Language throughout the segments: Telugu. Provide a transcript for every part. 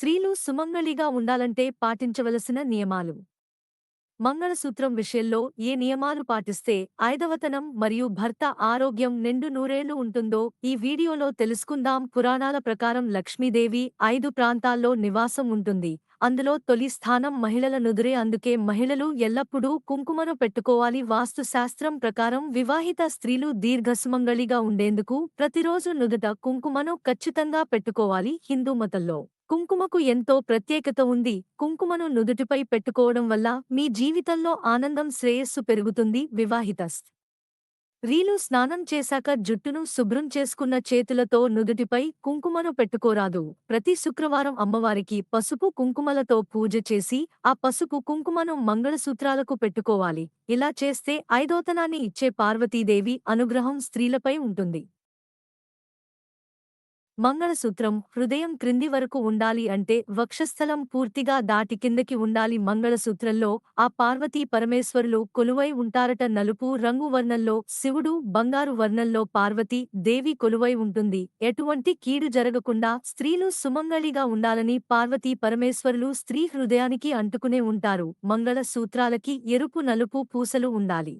స్త్రీలు సుమంగళిగా ఉండాలంటే పాటించవలసిన నియమాలు. మంగళసూత్రం విషయంలో ఏ నియమాలు పాటిస్తే ఐదవతనం మరియు భర్త ఆరోగ్యం నిండు నూరేళ్ళు ఉంటుందో ఈ వీడియోలో తెలుసుకుందాం. పురాణాల ప్రకారం లక్ష్మీదేవి ఐదు ప్రాంతాల్లో నివాసం ఉంటుంది. అందులో తొలి స్థానం మహిళల నుదురే. అందుకే మహిళలు ఎల్లప్పుడూ కుంకుమను పెట్టుకోవాలి. వాస్తుశాస్త్రం ప్రకారం వివాహిత స్త్రీలు దీర్ఘసుమంగళిగా ఉండేందుకు ప్రతిరోజు నుదుట కుంకుమను ఖచ్చితంగా పెట్టుకోవాలి. హిందూ మతంలో కుంకుమకు ఎంతో ప్రత్యేకత ఉంది. కుంకుమను నుదుటిపై పెట్టుకోవడం వల్ల మీ జీవితంలో ఆనందం శ్రేయస్సు పెరుగుతుంది. వివాహితస్ రీలు స్నానం చేశాక జుట్టును శుభ్రం చేసుకున్న చేతులతో నుదుటిపై కుంకుమను పెట్టుకోరాదు. ప్రతి శుక్రవారం అమ్మవారికి పసుపు కుంకుమలతో పూజ చేసి ఆ పసుపు కుంకుమను మంగళసూత్రాలకు పెట్టుకోవాలి. ఇలా చేస్తే ఐదోతనాన్ని ఇచ్చే పార్వతీదేవి అనుగ్రహం స్త్రీలపై ఉంటుంది. మంగళసూత్రం హృదయం క్రింది వరకు ఉండాలి అంటే వక్షస్థలం పూర్తిగా దాటి కిందకి ఉండాలి. మంగళసూత్రంలో ఆ పార్వతీ పరమేశ్వరులు కొలువై ఉంటారట. నలుపు రంగు వర్ణంలో శివుడు బంగారు వర్ణంలో పార్వతీ దేవి కొలువై ఉంటుంది. ఎటువంటి కీడు జరగకుండా స్త్రీలు సుమంగళిగా ఉండాలని పార్వతీ పరమేశ్వరులు స్త్రీ హృదయానికి అంటుకునే ఉంటారు. మంగళ సూత్రాలకి ఎరుపు నలుపు పూసలు ఉండాలి.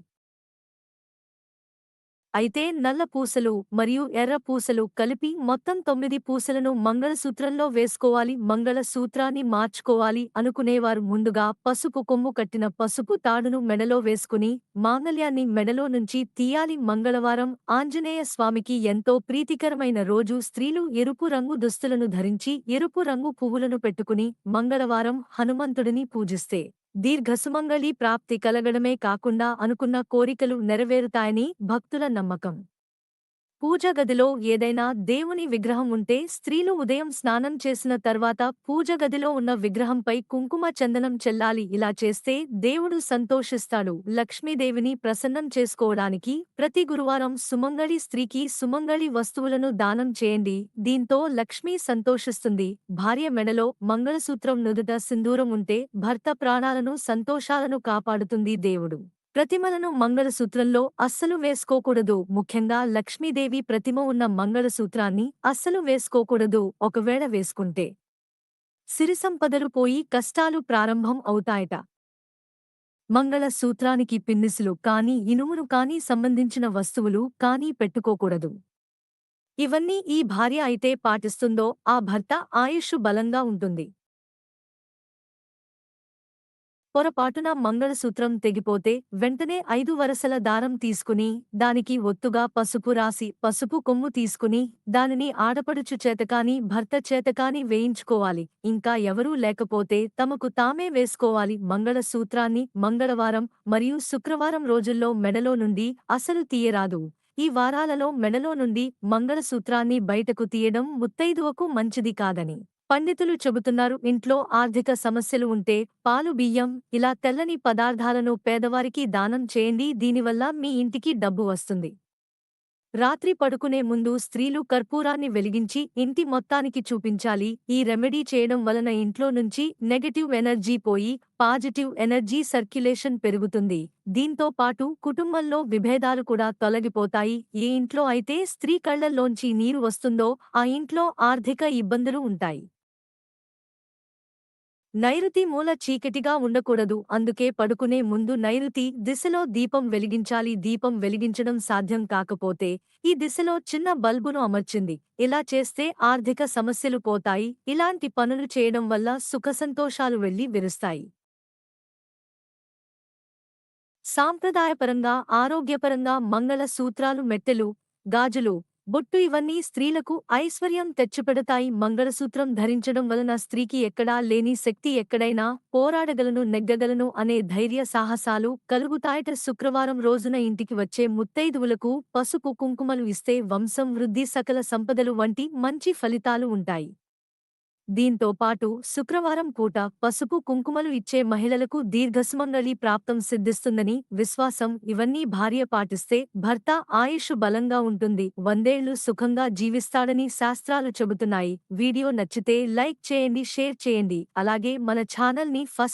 అయితే నల్ల పూసలు మరియు ఎర్ర పూసలు కలిపి మొత్తం తొమ్మిది పూసలను మంగళసూత్రంలో వేసుకోవాలి మంగళసూత్రాన్ని మార్చుకోవాలి అనుకునేవారు ముందుగా పసుపు కొమ్ము కట్టిన పసుపు తాడును మెడలో వేసుకుని మాంగళ్యాన్ని మెడలో నుంచి తీయాలి. మంగళవారం ఆంజనేయ స్వామికి ఎంతో ప్రీతికరమైన రోజు. స్త్రీలు ఎరుపు రంగు దుస్తులను ధరించి ఎరుపు రంగు పువ్వులను పెట్టుకుని మంగళవారం హనుమంతుడిని పూజిస్తే దీర్ఘసుమంగళి ప్రాప్తి కలగడమే కాకుండా అనుకున్న కోరికలు నెరవేరుతాయని భక్తుల నమ్మకం. పూజ గదిలో ఏదైనా దేవుని విగ్రహం ఉంటే స్త్రీలు ఉదయం స్నానం చేసిన తర్వాత పూజ గదిలో ఉన్న విగ్రహంపై కుంకుమ చందనం చెల్లాలి. ఇలా చేస్తే దేవుడు సంతోషిస్తాడు. లక్ష్మీదేవిని ప్రసన్నం చేసుకోవడానికి ప్రతి గురువారం సుమంగళి స్త్రీకి సుమంగళి వస్తువులను దానం చేయండి. దీంతో లక్ష్మీ సంతోషిస్తుంది. భార్య మెడలో మంగళసూత్రం నుదుట సింధూరం ఉంటే భర్త ప్రాణాలను సంతోషాలను కాపాడుతుంది దేవుడు. ప్రతిమలను మంగళసూత్రంలో అస్సలు వేసుకోకూడదు. ముఖ్యంగా లక్ష్మీదేవి ప్రతిమ ఉన్న మంగళసూత్రాన్ని అస్సలు వేసుకోకూడదు. ఒకవేళ వేసుకుంటే సిరిసంపదలు పోయి కష్టాలు ప్రారంభం అవుతాయట. మంగళసూత్రానికి పిన్నిసులు కాని ఇనుమును కాని సంబంధించిన వస్తువులు కాని పెట్టుకోకూడదు. ఇవన్నీ ఈ భార్య అయితే పాటిస్తుందో ఆ భర్త ఆయుష్ బలంగా ఉంటుంది. పొరపాటున మంగళసూత్రం తెగిపోతే వెంటనే ఐదు వరసల దారం తీసుకుని దానికి ఒత్తుగా పసుపు రాసి పసుపు కొమ్ము తీసుకుని దానిని ఆడపడుచు చేతకాని భర్త చేతకాని వేయించుకోవాలి. ఇంకా ఎవరూ లేకపోతే తమకు తామే వేసుకోవాలి మంగళసూత్రాన్ని. మంగళవారం మరియు శుక్రవారం రోజుల్లో మెడలో నుండి అసలు తీయరాదు. ఈ వారాలలో మెడలో నుండి మంగళసూత్రాన్ని బయటకు తీయడం ముత్తైదువకు మంచిది కాదని. పండితులు చెబుతున్నారు ఇంట్లో ఆర్థిక సమస్యలు ఉంటే పాలు బియ్యం ఇలా తెల్లని పదార్థాలను పేదవారికి దానం చేయండి దీనివల్ల మీ ఇంటికి డబ్బు వస్తుంది. రాత్రి పడుకునే ముందు స్త్రీలు కర్పూరాన్ని వెలిగించి ఇంటి మొత్తానికి చూపించాలి. ఈ రెమెడీ చేయడం వలన ఇంట్లో నుంచి నెగటివ్ ఎనర్జీ పోయి పాజిటివ్ ఎనర్జీ సర్క్యులేషన్ పెరుగుతుంది. దీంతో పాటు కుటుంబంలో విభేదాలు కూడా తొలగిపోతాయి. ఏ ఇంట్లో అయితే స్త్రీ కళ్ళల్లోంచి నీరు వస్తుందో ఆ ఇంట్లో ఆర్థిక ఇబ్బందులు ఉంటాయి. నైరుతి మూల చీకటిగా ఉండకూడదు. అందుకే పడుకునే ముందు నైరుతి దిశలో దీపం వెలిగించాలి. దీపం వెలిగించడం సాధ్యం కాకపోతే ఈ దిశలో చిన్న బల్బును అమర్చింది. ఇలా చేస్తే ఆర్థిక సమస్యలు పోతాయి. ఇలాంటి పనులు చేయడం వల్ల సుఖసంతోషాలు వెళ్ళి విరుస్తాయి. సాంప్రదాయపరంగా ఆరోగ్యపరంగా మంగళ సూత్రాలు మెట్టెలు గాజులు బొట్టు ఇవన్నీ స్త్రీలకు ఐశ్వర్యం తెచ్చిపెడతాయి. మంగళసూత్రం ధరించడం వలన స్త్రీకి ఎక్కడా లేని శక్తి ఎక్కడైనా పోరాడగలను నెగ్గగలను అనే ధైర్య సాహసాలు కలుగుతాయట. శుక్రవారం రోజున ఇంటికి వచ్చే ముత్తైదువులకు పసుపు కుంకుమలు ఇస్తే వంశం వృద్ధి సకల సంపదలు వంటి మంచి ఫలితాలు ఉంటాయి. దీంతో పాటు శుక్రవారం పూట పసుపు కుంకుమలు ఇచ్చే మహిళలకు దీర్ఘసుమంగళి ప్రాప్తం సిద్ధిస్తుందని విశ్వాసం. ఇవన్నీ భార్య పాటిస్తే భర్త ఆయుష్ బలంగా ఉంటుంది. వందేళ్ళు సుఖంగా జీవిస్తాడని శాస్త్రాలు చెబుతున్నాయి. వీడియో నచ్చితే లైక్ చేయండి షేర్ చేయండి. అలాగే మన ఛానల్ని ఫస్ట్